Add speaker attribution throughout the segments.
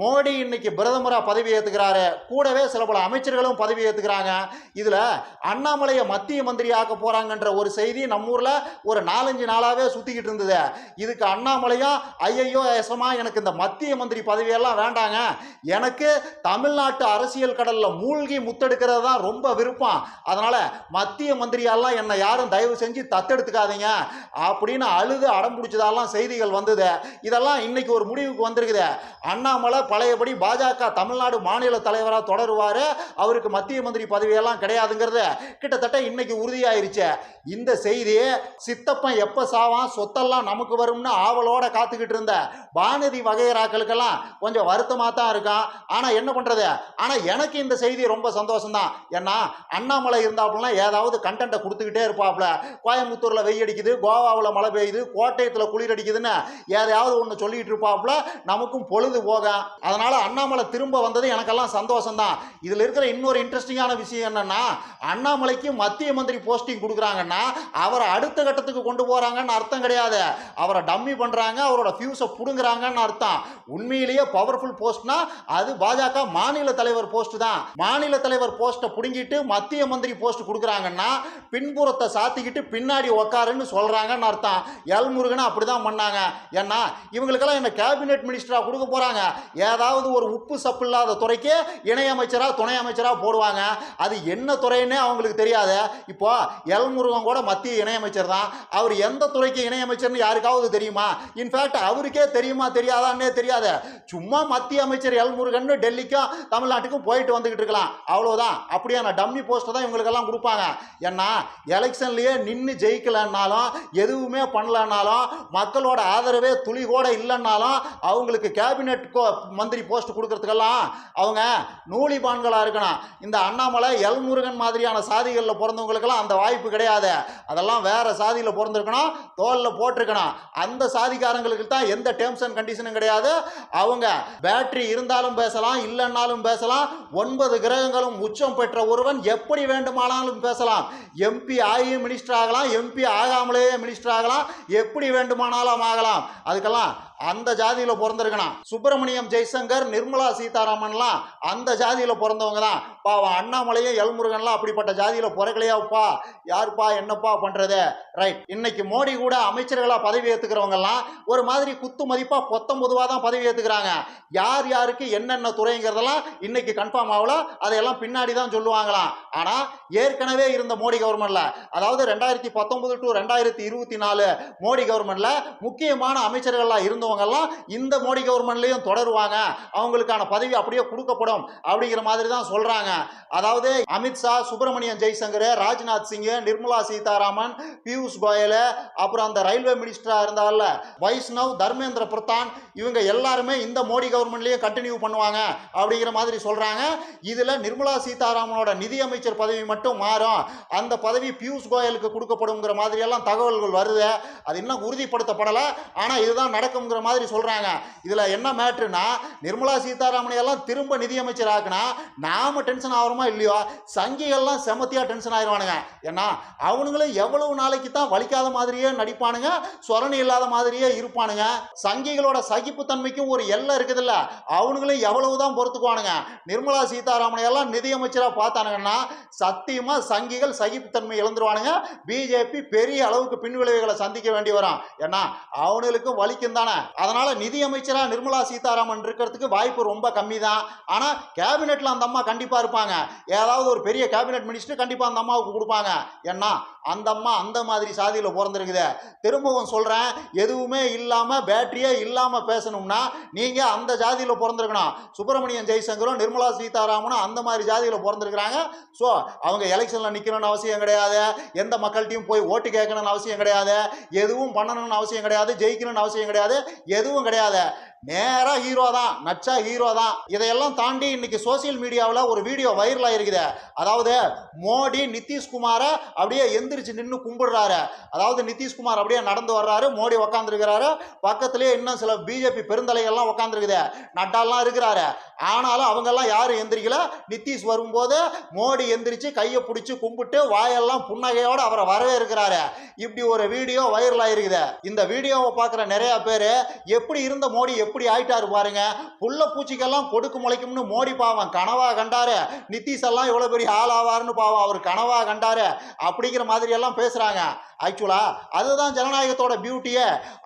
Speaker 1: மோடி இன்னைக்கு பிரதமராக பதவி ஏற்றுக்கிறாரு கூடவே சில பல அமைச்சர்களும் பதவி ஏற்றுக்கிறாங்க இதில் அண்ணாமலையை மத்திய மந்திரி ஆக்க ஒரு செய்தி நம்ம ஊரில் ஒரு நாலஞ்சு நாளாகவே சுற்றிக்கிட்டு இருந்தது. இதுக்கு அண்ணாமலையும் ஐயையோ ஏசமா எனக்கு இந்த மத்திய மந்திரி பதவியெல்லாம் வேண்டாங்க. எனக்கு தமிழ்நாட்டு அரசியல் கடலில் மூழ்கி முத்தெடுக்கிறது தான் ரொம்ப விருப்பம். அதனால் மத்திய மந்திரியாலாம் என்னை யாரும் தயவு செஞ்சு தத்தெடுத்துக்காதீங்க. அப்படின்னு அழுது அடம் பிடிச்சதாலாம் செய்திகள் வந்தது. இதெல்லாம் இன்னைக்கு ஒரு முடிவுக்கு வந்திருக்குது. அண்ணாமலை பழையபடி பாஜக தமிழ்நாடு மாநில தலைவராக தொடருவார். அவருக்கு மத்திய மந்திரி பதவியெல்லாம் கிடையாதுங்கிறத கிட்டத்தட்ட இன்னைக்கு உறுதியாயிருச்சு. இந்த செய்தி சித்தப்பன் எப்போ சாவான் சொத்தெல்லாம் நமக்கு வரும்னு ஆவலோட காத்துக்கிட்டு இருந்த வானதி வகையராக்களுக்கெல்லாம் கொஞ்சம் வருத்தமாக தான் இருக்கான். ஆனால் என்ன பண்ணுறது ஆனால் எனக்கு இந்த செய்தி ரொம்ப சந்தோஷம்தான். ஏன்னா அண்ணாமலை இருந்தாப்புலாம் ஏதாவது கண்டென்ட்டை கொடுத்துக்கிட்டே இருப்பாப்புல கோயம்புத்தூரில் வெய்யடிக்குது கோவாவில் மழை பெய்யுது கோட்டயத்தில் குளிர் அடிக்குதுன்னு எதையாவது ஒன்று சொல்லிகிட்டு இருப்பாப்புல நமக்கும் பொழுது போகும் அதனால அண்ணாமலை திரும்ப வந்தது எனக்கெல்லாம் சந்தோஷம்தான். இதில் இருக்கிற இன்னொரு இன்ட்ரெஸ்டிங்கான விஷயம் என்னன்னா அண்ணாமலைக்கு மத்திய மந்திரி போஸ்டிங் கொடுக்குறாங்கன்னா அவரை அடுத்த கட்டத்துக்கு கொண்டு போறாங்கன்னு அர்த்தம் கிடையாது. அவரை டம்மி பண்றாங்க அவரோட ஃபியூஸை புடுங்குறாங்கன்னு அர்த்தம். உண்மையிலேயே பவர்ஃபுல் போஸ்ட்னா அது பாஜக மாநில தலைவர் போஸ்ட் தான். மாநில தலைவர் போஸ்ட்டை புடுங்கிட்டு மத்திய மந்திரி போஸ்ட் கொடுக்குறாங்கன்னா பின்புறத்தை சாத்திக்கிட்டு பின்னாடி உக்காருன்னு சொல்றாங்கன்னு அர்த்தம். எல் முருகனை அப்படிதான் பண்ணாங்க. ஏன்னா இவங்களுக்கெல்லாம் என்ன கேபினெட் மினிஸ்டரா கொடுக்க போறாங்க. ஏதாவது ஒரு உப்பு சப்பு இல்லாத துறைக்கு இணையமைச்சராக துணை அமைச்சராக போடுவாங்க. அது என்ன துறைன்னே அவங்களுக்கு தெரியாது. இப்போ எல் முருகன் கூட மத்திய இணையமைச்சர் தான். அவர் எந்த துறைக்கு இணையமைச்சர்னு யாருக்காவது தெரியுமா? இன்ஃபேக்ட் அவருக்கே தெரியுமா தெரியாதான்னே தெரியாது. சும்மா மத்திய அமைச்சர் எல் முருகன் டெல்லிக்கும் தமிழ்நாட்டுக்கும் போயிட்டு வந்துகிட்டு இருக்கலாம். அவ்வளோதான் அப்படியான டம்மி போஸ்ட்டை தான் இவங்களுக்கெல்லாம் கொடுப்பாங்க. ஏன்னா எலெக்ஷன்லேயே நின்று ஜெயிக்கலன்னாலும் எதுவுமே பண்ணலன்னாலும் மக்களோட ஆதரவே துளி கூட இல்லைன்னாலும் அவங்களுக்கு கேபினெட் மந்திரி போஸ்ட் கொடுக்கறதுக்கெல்லாம் அவங்க நூலிபான்களாக இருக்கணும். இந்த அண்ணாமலை எல் முருகன் மாதிரியான சாதிகளில் பிறந்தவங்களுக்கெல்லாம் அந்த வாய்ப்பு கிடையாது. அதெல்லாம் வேறு சாதியில் பிறந்திருக்கணும் தோலில் போட்டிருக்கணும். அந்த சாதிக்காரங்களுக்கு தான் எந்த டேர்ம்ஸ் அண்ட் கண்டிஷனும் கிடையாது. அவங்க பேட்டரி இருந்தாலும் பேசலாம் இல்லைன்னாலும் பேசலாம். ஒன்பது கிரகங்களும் உச்சம் பெற்ற ஒருவன் எப்படி வேண்டுமானாலும் பேசலாம். எம்பி ஆகி மினிஸ்டர் ஆகலாம் எம்பி ஆகாமலேயே மினிஸ்டர் ஆகலாம். எப்படி வேண்டுமானாலும் ஆகலாம். அதுக்கெல்லாம் அந்த ஜாதியில் பிறந்திருக்கணும். சுப்பிரமணியம் ஜெய்சங்கர் நிர்மலா சீதாராமன்லாம் அந்த ஜாதியில் பிறந்தவங்க தான் பாவம் அண்ணாமலையும் எல்முருகன்லாம் அப்படிப்பட்ட ஜாதியில் பிறக்கலையாப்பா. யாருப்பா என்னப்பா பண்ணுறது ரைட் இன்னைக்கு மோடி கூட அமைச்சர்களாக பதவி ஏற்றுக்கிறவங்கெல்லாம் ஒரு மாதிரி குத்து மதிப்பாக பொத்தம்பொதுவாக தான் பதவி ஏற்றுக்கிறாங்க யார் யாருக்கு என்னென்ன துறைங்கிறதெல்லாம் இன்னைக்கு கன்ஃபார்ம் ஆகல. அதையெல்லாம் பின்னாடி தான் சொல்லுவாங்களாம். ஆனால் ஏற்கனவே இருந்த மோடி கவர்மெண்ட்ல அதாவது ரெண்டாயிரத்தி பத்தொன்பது டு ரெண்டாயிரத்தி இருபத்தி நாலு மோடி கவர்மெண்ட்ல முக்கியமான அமைச்சர்கள்லாம் இருந்தவங்கெல்லாம் இந்த மோடி கவர்மெண்ட்லேயும் தொடருவாங்க. அவங்களுக்கான பதவி அப்படியே கொடுக்கப்படும் அப்படிங்கிற மாதிரி தான் சொல்றாங்க. அதாவது அமித்ஷா சுப்பிரமணியன் ஜெய்சங்கர் ராஜ்நாத் சிங் நிர்மலா சீதாராமன் பியூஷ் கோயல் அப்புறம் அந்த ரயில்வே மினிஸ்டராக இருந்தால வைஷ்ணவ் தர்மேந்திர பிரதான் இவங்க எல்லாருமே இந்த மோடி கவர்மெண்ட்லயே கண்டினியூ பண்ணுவாங்க அப்படிங்கிற மாதிரி சொல்றாங்க. இதுல நிர்மலா சீதாராமனோட நிதியமைச்சர் பதவி மட்டும் மாறும். அந்த பதவி பியூஷ் கோயலுக்கு கொடுக்கப்படுங்கிற மாதிரியெல்லாம் தகவல்கள் வருது. அது இன்னும் உறுதிப்படுத்தப்படலை. ஆனால் இதுதான் நடக்குங்கிற மாதிரி சொல்கிறாங்க இதில் என்ன மேட்ருனா நிர்மலா சீதாராமனை எல்லாம் திரும்ப நிதியமைச்சர் ஆக்குனா நாம் டென்ஷன் ஆகிறோமா இல்லையோ? சங்கிகள்லாம் செமத்தியாக டென்ஷன் ஆயிடுவானுங்க ஏன்னா அவனுங்களும் எவ்வளவு நாளைக்கு தான் வலிக்காத மாதிரியே நடிப்பானுங்க சொரணி இல்லாத மாதிரியே இருப்பானுங்க. சங்கிகளோட சகிப்புத்தன்மைக்கும் ஒரு எல்லை இருக்குதுல்ல. அவனுங்களும் எவ்வளவு தான் பொறுத்துக்குவானுங்க. நிர்மலா சீதாராமனை எல்லாம் நிதியமைச்சராக பார்த்தானுங்கன்னா சத்தியமாக சங்கிகள் சகிப்புத்தன்மை இழந்துருவானுங்க. பிஜேபி பெரிய அளவுக்கு பின்விளைவுகளை சந்திக்க வேண்டி வரும். ஏன்னா அவனுங்களுக்கும் வலிக்கும் தானே அதனால நிதியமைச்சராக நிர்மலா சீதாராமன் இருக்கிறதுக்கு வாய்ப்பு ரொம்ப கம்மி தான் ஆனால் கேபினெட்ல அந்த அம்மா கண்டிப்பாக இருப்பாங்க. ஏதாவது ஒரு பெரிய கேபினெட் மினிஸ்டர் கண்டிப்பாக அந்த அம்மாவுக்கு கொடுப்பாங்க. ஏன்னா அந்த அம்மா அந்த மாதிரி சாதியில் பிறந்திருக்குது. திரும்பவும் சொல்கிறேன் எதுவுமே இல்லாமல் பேட்டரியே இல்லாமல் பேசணும்னா நீங்கள் அந்த ஜாதியில் பிறந்திருக்கணும். சுப்பிரமணியன் ஜெய்சங்கரும் நிர்மலா சீதாராமனும் அந்த மாதிரி ஜாதியில் பிறந்திருக்கிறாங்க. ஸோ அவங்க எலெக்ஷனில் நிற்கணும்னு அவசியம் கிடையாது. எந்த மக்கள்கிட்டையும் போய் ஓட்டு கேட்கணும்னு அவசியம் கிடையாது. எதுவும் பண்ணணும்னு அவசியம் கிடையாது. ஜெயிக்கணும்னு அவசியம் கிடையாது. எதுவும் கிடையாது. நேராக ஹீரோ தான் நச்சா ஹீரோ தான். இதையெல்லாம் தாண்டி இன்னைக்கு சோசியல் மீடியாவில் ஒரு வீடியோ வைரல் ஆயிருக்குது. அதாவது மோடி நிதிஷ்குமாரை அப்படியே எந்திரிச்சு நின்று கும்பிடுறாரு. அதாவது நிதிஷ்குமார் அப்படியே நடந்து வர்றாரு மோடி உக்காந்துருக்கிறாரு. பக்கத்துலேயே இன்னும் சில பிஜேபி பெருந்தலைகள்லாம் உக்காந்துருக்குது. நட்டாலாம் இருக்கிறாரு. ஆனாலும் அவங்கெல்லாம் யாரும் எந்திரிக்கல. நிதிஷ் வரும்போது மோடி எந்திரிச்சு கையை பிடிச்சி கும்பிட்டு வாயெல்லாம் புன்னகையோடு அவரை வரவே இருக்கிறாரு இப்படி ஒரு வீடியோ வைரல் ஆயிருக்குது. இந்த வீடியோவை பார்க்குற நிறையா பேர் எப்படி இருந்த மோடி எப்படி இப்படி ஆயிட்டாரு பாருங்க. புள்ள பூச்சிக்கெல்லாம் கொடுக்கு முளைக்கும்னு மோடி பாவம் கனவா கண்டாரு. நிதிஷ் எல்லாம் எவ்வளவு பெரிய ஆளாவாருன்னு பாவம் அவர் கனவா கண்டாரு. அப்படிங்கிற மாதிரி எல்லாம் பேசுறாங்க. ஆக்சுவலா அதுதான் ஜனநாயகத்தோட பியூட்டியே.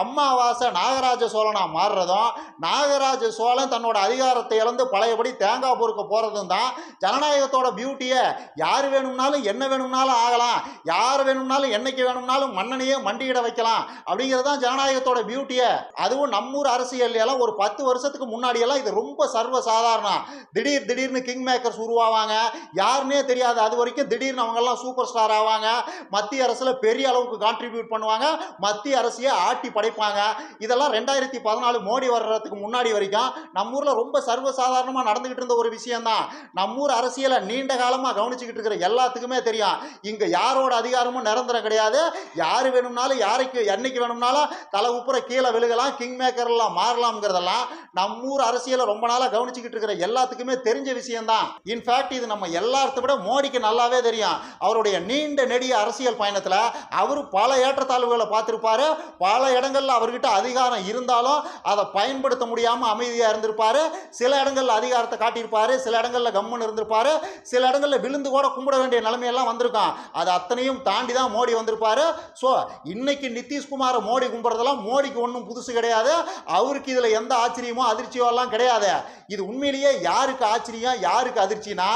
Speaker 1: அம்மாவாசை நாகராஜ சோழனா மாறுறதும் நாகராஜ சோழன் தன்னோட அதிகாரத்தை இழந்து பழையபடி தேங்காய் பொறுக்க போறதும் தான் ஜனநாயகத்தோட பியூட்டியே. யார் வேணும்னாலும் என்ன வேணும்னாலும் ஆகலாம். யார் வேணும்னாலும் என்னைக்கு வேணும்னாலும் மன்னனையே மண்டியிட வைக்கலாம். அப்படிங்கிறது தான் ஜனநாயகத்தோட பியூட்டியே. அதுவும் நம்மூர் அரசியல் எல்லாம் ஒரு பத்து வருஷத்துக்கு முன்னாடி எல்லாம் இது ரொம்ப சர்வ சாதாரணம் திடீர் திடீர்னு கிங் மேக்கர்ஸ் உருவாவாங்க. யாருன்னே தெரியாது. அது வரைக்கும் திடீர்னு அவங்கெல்லாம் சூப்பர் ஸ்டார் ஆவாங்க. மத்திய அரசில் பெரிய அளவுக்கு கான்ட்ரிபியூட் பண்ணுவாங்க. மத்திய அரசையே ஆட்டி படைப்பாங்க. இதெல்லாம் ரெண்டாயிரத்தி பதினாலு மோடி வர்றதுக்கு முன்னாடி வரைக்கும் நம்ம ஊரில் ரொம்ப சர்வசாதாரணமா நடந்துகிட்டு இருந்த ஒரு விஷயம்தான். நம்ம ஊர் அரசியலை நீண்ட காலமாக கவனிச்சுக்கிட்டு இருக்கிற எல்லாத்துக்குமே தெரியும். இங்கே யாரோட அதிகாரமும் நிரந்தரம் கிடையாது. யார் வேணும்னாலும் யாருக்கு என்னைக்கு வேணும்னாலும் தலை உப்புற கீழே விழுகலாம். கிங் மேக்கர்லாம் மாறலாம்ங்கிறதெல்லாம் நம்ம ஊர் அரசியலை ரொம்ப நாளா கவனிச்சுக்கிட்டு இருக்கிற எல்லாத்துக்குமே தெரிஞ்ச விஷயம்தான். இன்ஃபேக்ட் இது நம்ம எல்லாத்த விட மோடிக்கு நல்லாவே தெரியும். அவருடைய நீண்ட நெடிய அரசியல் பயணத்தில் அவர் பல ஏற்றத்தாழ்வுகளை பார்த்திருப்பாரு. பல இடங்களில் அவர்கிட்ட அதிகாரம் இருந்தாலும் அதை பயன்படுத்த முடியாமல் அமைதியாக இருந்திருப்பாரு. சில இடங்களில் அதிகாரத்தை காட்டியிருப்பாரு. சில இடங்களில் கம்முன்னு இருந்திருப்பாரு. சில இடங்களில் விழுந்து கூட கும்பிட வேண்டிய நிலைமையெல்லாம் வந்திருக்கும். அது அத்தனையும் தாண்டி தான் மோடி வந்திருப்பாரு. ஸோ இன்னைக்கு நிதிஷ்குமாரை மோடி கும்பிட்றதெல்லாம் மோடிக்கு ஒன்றும் புதுசு கிடையாது. அவருக்கு இதில் எந்த ஆச்சரியமோ அதிர்ச்சியோ எல்லாம் கிடையாது. இது உண்மையிலேயே யாருக்கு ஆச்சரியம் யாருக்கு அதிர்ச்சினா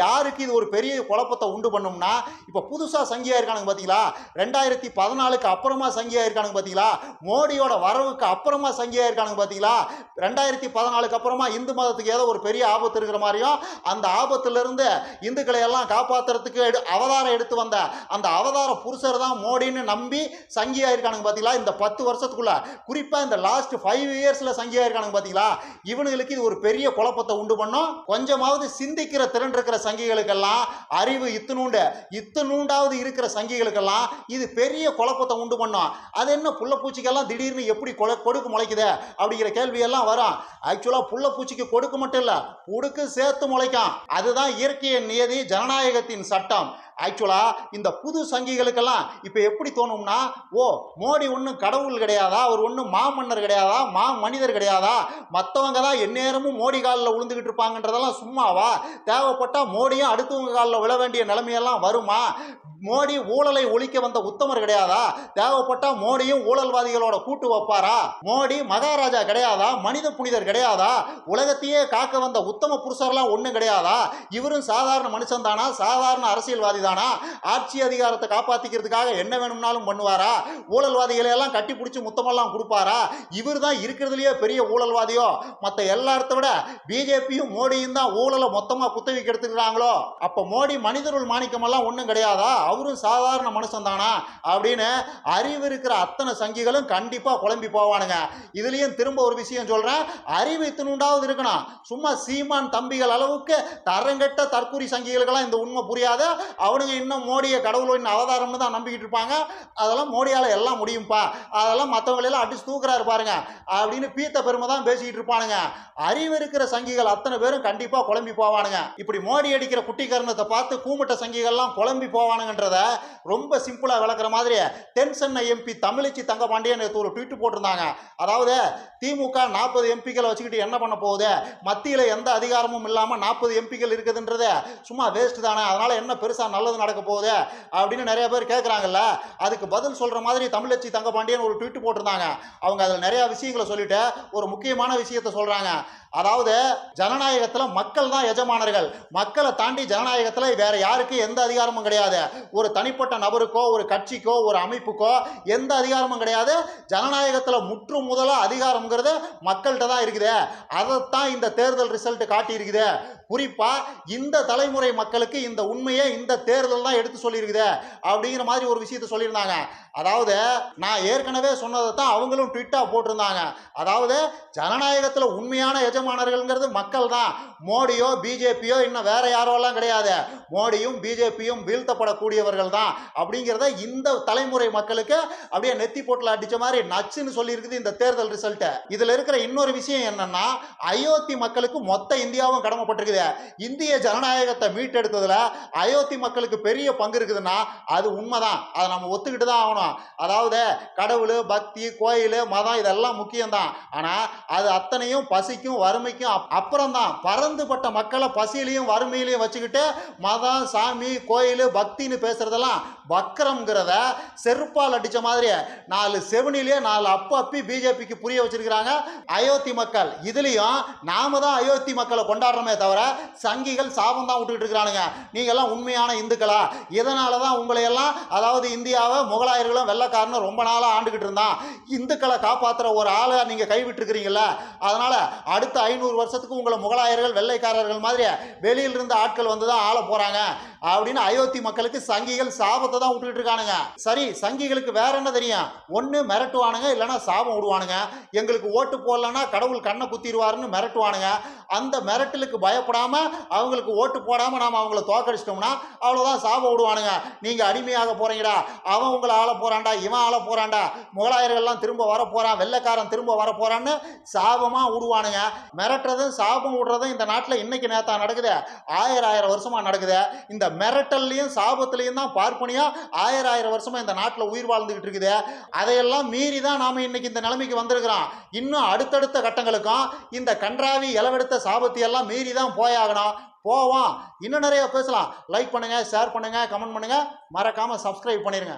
Speaker 1: யாருக்கு இது ஒரு பெரிய குழப்பத்தை உண்டு பண்ணும்னா இப்போ புதுசாக சங்கியா இருக்கானுங்க பார்த்தீங்களா ரெண்டாயிரத்தி பதினாலுக்கு அப்புறமா சங்கியா இருக்கானுங்க பார்த்தீங்களா மோடியோட வரவுக்கு அப்புறமா சங்கியா இருக்கானுங்க பார்த்தீங்களா ரெண்டாயிரத்தி பதினாலுக்கு அப்புறமா இந்து மதத்துக்கு ஏதோ ஒரு பெரிய ஆபத்து இருக்கிற மாதிரியும் அந்த ஆபத்திலிருந்து இந்துக்களை எல்லாம் காப்பாத்துறதுக்கு அவதாரம் எடுத்து வந்த அந்த அவதார புருஷர் தான் மோடின்னு நம்பி சங்கியா இருக்கானுங்க பார்த்தீங்களா இந்த பத்து வருஷத்துக்குள்ள. குறிப்பாக இந்த லாஸ்ட் ஃபைவ் இயர்ஸில் சங்கியா இருக்கானுங்க பார்த்தீங்களா இவனுங்களுக்கு இது ஒரு பெரிய குழப்பத்தை உண்டு பண்ணும். கொஞ்சமாவது சிந்திக்கிற திறன் இருக்கிற சங்கிகளுக்கெல்லாம் அறிவு இத்தினூண்டு இத்தனூண்டாவது இருக்கிற சங்கிகளுக்கெல்லாம் இது பெரிய குழப்பத்தை உண்டு பண்ணும். அது என்ன புள்ளப்பூச்சிக்கெல்லாம் திடீர்னு எப்படி கொடுக்கு முளைக்குது? அப்படிங்கிற கேள்வியெல்லாம் வரும் ஆக்சுவலாக புள்ளப்பூச்சிக்கு கொடுக்கு மட்டும் இல்லை உடுக்கு சேர்த்து முளைக்கும் அதுதான் இயற்கையின் நியதி ஜனநாயகத்தின் சட்டம். ஆக்சுவலாக இந்த புது சங்கிகளுக்கெல்லாம் இப்போ எப்படி தோணும்னா ஓ மோடி ஒன்றும் கடவுள் கிடையாதா? அவர் ஒன்றும் மாமன்னர் கிடையாதா? மா மனிதர் கிடையாதா? மற்றவங்க தான் எந்நேரமும் மோடி காலில் விழுந்துக்கிட்டு இருப்பாங்கன்றதெல்லாம் சும்மாவா? தேவைப்பட்டால் மோடியும் அடுத்தவங்க காலில் விழ வேண்டிய நிலைமையெல்லாம் வருமா? மோடி ஊழலை ஒழிக்க வந்த உத்தமர் கிடையாதா? தேவைப்பட்டா மோடியும் ஊழல்வாதிகளோட கூட்டு வைப்பாரா? மோடி மகாராஜா கிடையாதா? மனித புனிதர் கிடையாதா? உலகத்தையே காக்க வந்த உத்தம புருஷர்லாம் ஒன்றும் கிடையாதா? இவரும் சாதாரண மனுஷன் தானா? சாதாரண அரசியல்வாதி தானா? ஆட்சி அதிகாரத்தை காப்பாத்திக்கிறதுக்காக என்ன வேணும்னாலும் பண்ணுவாரா? ஊழல்வாதிகளை எல்லாம் கட்டி பிடிச்சி முத்தமெல்லாம் கொடுப்பாரா? இவர் தான் இருக்கிறதுலையே பெரிய ஊழல்வாதியோ? மற்ற எல்லாத்த விட பிஜேபியும் மோடியும் தான் ஊழலை மொத்தமாக குத்தகைக்கு எடுத்துக்கிறாங்களோ? அப்போ மோடி மனிதருள் மாணிக்கமெல்லாம் ஒன்றும் கிடையாதா? அவரும் சாதாரண மனுஷன் தானா அப்படின்னு அறிவு இருக்கிற அத்தனை சங்கிகளும் கண்டிப்பாக குழம்பி போவானுங்க. இதுலேயும் திரும்ப ஒரு விஷயம் சொல்கிறேன் அறிவு இத்தனுண்டாவது இருக்கணும். சும்மா சீமான் தம்பிகள் அளவுக்கு தரங்கெட்ட தற்கூரி சங்கிகளுக்கெல்லாம் இந்த உண்மை புரியாத அவனுங்க இன்னும் மோடியை கடவுளின் அவதாரம்னு தான் நம்பிக்கிட்டு இருப்பாங்க. அதெல்லாம் மோடியால் எல்லாம் முடியும்ப்பா அதெல்லாம் மற்றவங்களெல்லாம் அடிச்சு தூக்குறாரு பாருங்க அப்படின்னு பீத்த பெருமை தான் பேசிக்கிட்டு இருப்பானுங்க. அறிவு இருக்கிற சங்கிகள் அத்தனை பேரும் கண்டிப்பாக குழம்பி போவானுங்க. இப்படி மோடி அடிக்கிற குட்டி கருணத்தை பார்த்து கூமுட்ட சங்கிகள்லாம் குழம்பி அப்படின்றத ரொம்ப சிம்பிளாக விளக்குற மாதிரி தென் சென்னை எம்பி தமிழச்சி தங்கபாண்டியன் நேற்று ஒரு ட்வீட் போட்டிருந்தாங்க. அதாவது திமுக நாற்பது எம்பிக்களை வச்சுக்கிட்டு என்ன பண்ண போகுது? மத்தியில் எந்த அதிகாரமும் இல்லாமல் நாற்பது எம்பிக்கள் இருக்குதுன்றது சும்மா வேஸ்ட் தானே அதனால் என்ன பெருசாக நல்லது நடக்க போகுது? அப்படின்னு நிறைய பேர் கேட்குறாங்கல்ல அதுக்கு பதில் சொல்கிற மாதிரி தமிழச்சி தங்கபாண்டியன் ஒரு ட்வீட் போட்டிருந்தாங்க. அவங்க அதில் நிறையா விஷயங்களை சொல்லிட்டு ஒரு முக்கியமான விஷயத்தை சொல்கிறாங்க அதாவது ஜனநாயகத்தில் மக்கள் தான் எஜமானர்கள். மக்களை தாண்டி ஜனநாயகத்தில் வேற யாருக்கு எந்த அதிகாரமும் கிடையாது. ஒரு தனிப்பட்ட நபருக்கோ ஒரு கட்சிக்கோ ஒரு அமைப்புக்கோ எந்த அதிகாரமும் கிடையாது. ஜனநாயகத்தில் முற்று முதலாக அதிகாரம்ங்கிறது மக்கள்கிட்ட தான் இருக்குது. அதைத்தான் இந்த தேர்தல் ரிசல்ட் காட்டியிருக்குது. குறிப்பாக இந்த தலைமுறை மக்களுக்கு இந்த உண்மையை இந்த தேர்தல் தான் எடுத்து சொல்லியிருக்குது அப்படிங்கிற மாதிரி ஒரு விஷயத்த சொல்லியிருந்தாங்க. அதாவது நான் ஏற்கனவே சொன்னதை தான் அவங்களும் ட்விட்டாக போட்டிருந்தாங்க. அதாவது ஜனநாயகத்தில் உண்மையான எஜ எஜமானர்கள்ங்கிறது மக்கள் தான் மோடியோ பிஜேபியோ இன்னும் வேற யாரோலாம் கிடையாது. மோடியும் பிஜேபியும் வீழ்த்தப்படக்கூடியவர்கள் தான் அப்படிங்கிறத இந்த தலைமுறை மக்களுக்கு அப்படியே நெத்தி போட்டில் அடித்த மாதிரி நச்சுன்னு சொல்லியிருக்குது இந்த தேர்தல் ரிசல்ட்டு. இதில் இருக்கிற இன்னொரு விஷயம் என்னன்னா அயோத்தி மக்களுக்கு மொத்த இந்தியாவும் கடமைப்பட்டிருக்குது. இந்திய ஜனநாயகத்தை மீட்டெடுத்ததில் அயோத்தி மக்களுக்கு பெரிய பங்கு இருக்குதுன்னா அது உண்மைதான். அதை நம்ம ஒத்துக்கிட்டு தான் ஆகணும். அதாவது கடவுள் பக்தி கோயில் மதம் இதெல்லாம் முக்கியம்தான். ஆனால் அது அத்தனையும் பசிக்கும் வர வறுமைக்கும் அப்- அப்புறம்தான். பறந்துபட்ட மக்களை பசியிலையும் வறுமையிலையும் வச்சுக்கிட்டு மதம் சாமி கோயில் பக்தின்னு பேசுறதெல்லாம் வக்கரம்ங்கிறத செருப்பால் அடிச்ச மாதிரி நாலு செவனிலே நாலு அப்ப அப்பி பிஜேபிக்கு புரிய வச்சிருக்கிறாங்க அயோத்தி மக்கள். இதுலயும் நாம தான் அயோத்தி மக்களை கொண்டாடுறோமே தவிர சங்கிகள் சாபம் தான் விட்டுக்கிட்டு இருக்கிறானுங்க. நீங்க எல்லாம் உண்மையான இந்துக்களா? இதனால தான் உங்களையெல்லாம் அதாவது இந்தியாவை முகலாயர்களும் வெள்ளக்காரனும் ரொம்ப நாளா ஆண்டுகிட்டு இருந்தான். இந்துக்களை காப்பாத்துற ஒரு ஆளை நீங்க கைவிட்டுருக்கிறீங்கல்ல. அதனால அடுத்த ஐநூறு வருஷத்துக்கு உங்களை முகலாயர்கள் வெள்ளைக்காரர்கள் மாதிரி வெளியில் இருந்த ஆட்கள் வந்து தான் ஆள போறாங்க. அப்படின்னு அயோத்தி மக்களுக்கு சங்கிகள் சாபத்தை தான் விட்டுக்கிட்டு இருக்கானுங்க. சரி சங்கிகளுக்கு வேற என்ன தெரியும்? ஒன்று மிரட்டுவானுங்க இல்லைன்னா சாபம் விடுவானுங்க. எங்களுக்கு ஓட்டு போடலன்னா கடவுள் கண்ணை குத்திடுவாருன்னு மிரட்டுவானுங்க. அந்த மிரட்டலுக்கு பயப்படாமல் அவங்களுக்கு ஓட்டு போடாமல் நாம் அவங்கள தோக்கடிச்சிட்டோம்னா அவ்வளோதான் சாபம் விடுவானுங்க. நீங்கள் அடிமையாக போகிறீங்கடா அவன் உங்களை ஆள போகிறான்டா இவன் ஆள போகிறான்டா முகலாயர்கள்லாம் திரும்ப வர போகிறான் வெள்ளைக்காரன் திரும்ப வர போகிறான்னு சாபமாக விடுவானுங்க. மிரட்டுறதும் சாபம் விடுறதும் இந்த நாட்டில் இன்னைக்கு நேத்தா நடக்குது. ஆயிரம் ஆயிரம் வருஷமாக நடக்குது. இந்த மிரட்டல்லையும் சாபத்துலேயும் தான் பார்ப்பனியாக ஆயிரம் ஆயிரம் வருஷமாக இந்த நாட்டில் உயிர் வாழ்ந்துக்கிட்டு இருக்குது. அதையெல்லாம் மீறி தான் நாம் இன்னைக்கு இந்த நிலைமைக்கு வந்திருக்கிறோம். இன்னும் அடுத்தடுத்த கட்டங்களுக்கும் இந்த கன்றாவி இளவெடுத்த சாபத்தையெல்லாம் மீறி தான் போயாகணும். போவோம். இன்னும் நிறைய பேசலாம். லைக் பண்ணுங்கள் ஷேர் பண்ணுங்கள் கமெண்ட் பண்ணுங்கள் மறக்காமல் சப்ஸ்கிரைப் பண்ணிடுங்க